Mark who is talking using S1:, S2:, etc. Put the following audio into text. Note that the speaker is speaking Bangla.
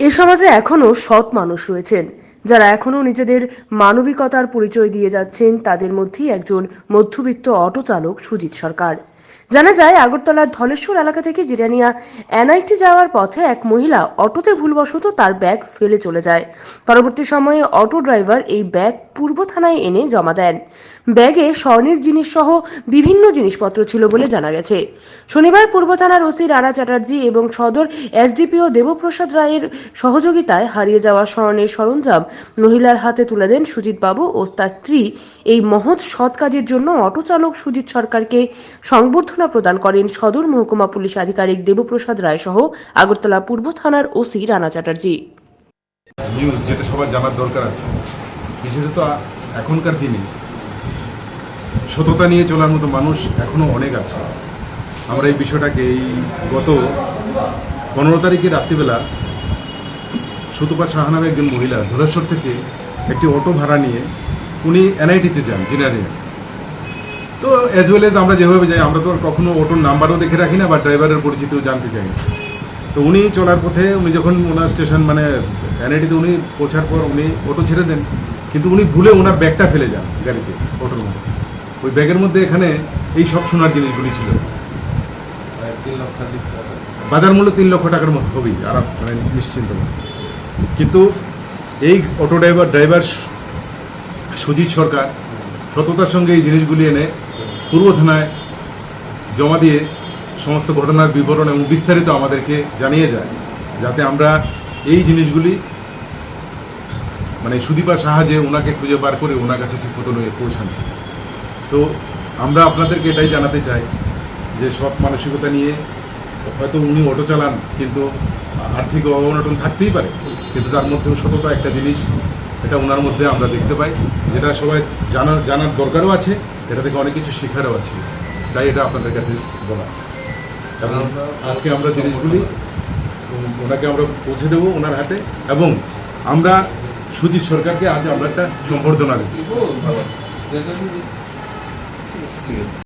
S1: এ সমাজে এখনও সৎ মানুষ রয়েছেন। যারা এখনও নিজেদের মানবিকতার পরিচয় দিয়ে যাচ্ছেন, তাদের মধ্যেই একজন মধ্যবিত্ত অটো চালক সুজিত সরকার। জানা যায়, আগরতলার ধলেশ্বর এলাকা থেকে জিরানিয়া এনআইটি যাওয়ার পথে এক মহিলা অটোতে ভুলবশত তার ব্যাগ ফেলে চলে যায়। পরবর্তী সময়ে অটো ড্রাইভার এই ব্যাগ পূর্ব থানায় এনে জমা দেন। ব্যাগে স্বর্ণের জিনিস সহ বিভিন্ন জিনিসপত্র ছিল বলে জানা গেছে। শনিবার পূর্ব থানার ওসি রানা চ্যাটার্জি এবং সদর এসডিপিও দেবপ্রসাদ রায়ের সহযোগিতায় হারিয়ে যাওয়া স্বর্ণের সরঞ্জাম মহিলার হাতে তুলে দেন সুজিত বাবু ও তার স্ত্রী। এই মহৎ সৎ কাজের জন্য অটো চালক সুজিত সরকারকে সংবর্ধনা প্রদান করেন সদর মহকুমা পুলিশ আধিকারিক দেবপ্রসাদ রায় সহ আগরতলা পূর্ব থানার ওসি রানা চ্যাটার্জি।
S2: নিউজ যেটা সবার জানার দরকার আছে। বিশেষত এখনকার দিনে সততা নিয়ে চলার মতো মানুষ এখনও অনেক আছে। আমরা এই বিষয়টাকে এই গত পনেরো তারিখে রাত্রিবেলা সুতপা সাহা নামে একজন মহিলা ধলেশ্বর থেকে একটি অটো ভাড়া নিয়ে উনি এনআইটিতে যান জিনারিয়া তো অ্যাজ ওয়েল এজ আমরা যেভাবে যাই আমরা তো কখনো অটোর নাম্বারও দেখে রাখি না বা ড্রাইভারের পরিচিতিও জানতে চাই না। তো উনি চলার পথে উনি যখন ওনার স্টেশন মানে এনআইটিতে উনি পৌঁছার পর উনি অটো ছেড়ে দেন কিন্তু উনি ভুলে ওনার ব্যাগটা ফেলে যান গাড়িতে অটোর মধ্যে ওই ব্যাগের মধ্যে এখানে এই সব সোনার জিনিসগুলি ছিল। বাজার মূল্য তিন লক্ষ টাকার মতো হবেই আর মানে নিশ্চিন্ত কিন্তু এই auto driver driver Sujit Sarkar সততার সঙ্গে এই জিনিসগুলি এনে পূর্ব থানায় জমা দিয়ে সমস্ত ঘটনার বিবরণ এবং বিস্তারিত আমাদেরকে জানিয়ে যায়, যাতে আমরা এই জিনিসগুলি মানে সুদীপার সাহায্যে ওনাকে খুঁজে বার করে ওনার কাছে ঠিক মতো নিয়ে পৌঁছানো। তো আমরা আপনাদেরকে এটাই জানাতে চাই যে সৎ মানসিকতা নিয়ে হয়তো উনি অটো চালান, কিন্তু আর্থিক অবনটন থাকতেই পারে, কিন্তু তার মধ্যেও সততা একটা জিনিস এটা ওনার মধ্যে আমরা দেখতে পাই, যেটা সবাই জানার জানার দরকারও আছে, এটা থেকে অনেক কিছু শেখারও আছে। তাই এটা আপনাদের কাছে বলা। এবং আজকে আমরা জিনিসগুলি ওনাকে আমরা পৌঁছে দেবো ওনার হাতে, এবং আমরা সুজিত সরকারকে আজ আমরা একটা সম্বর্ধনা দেবো।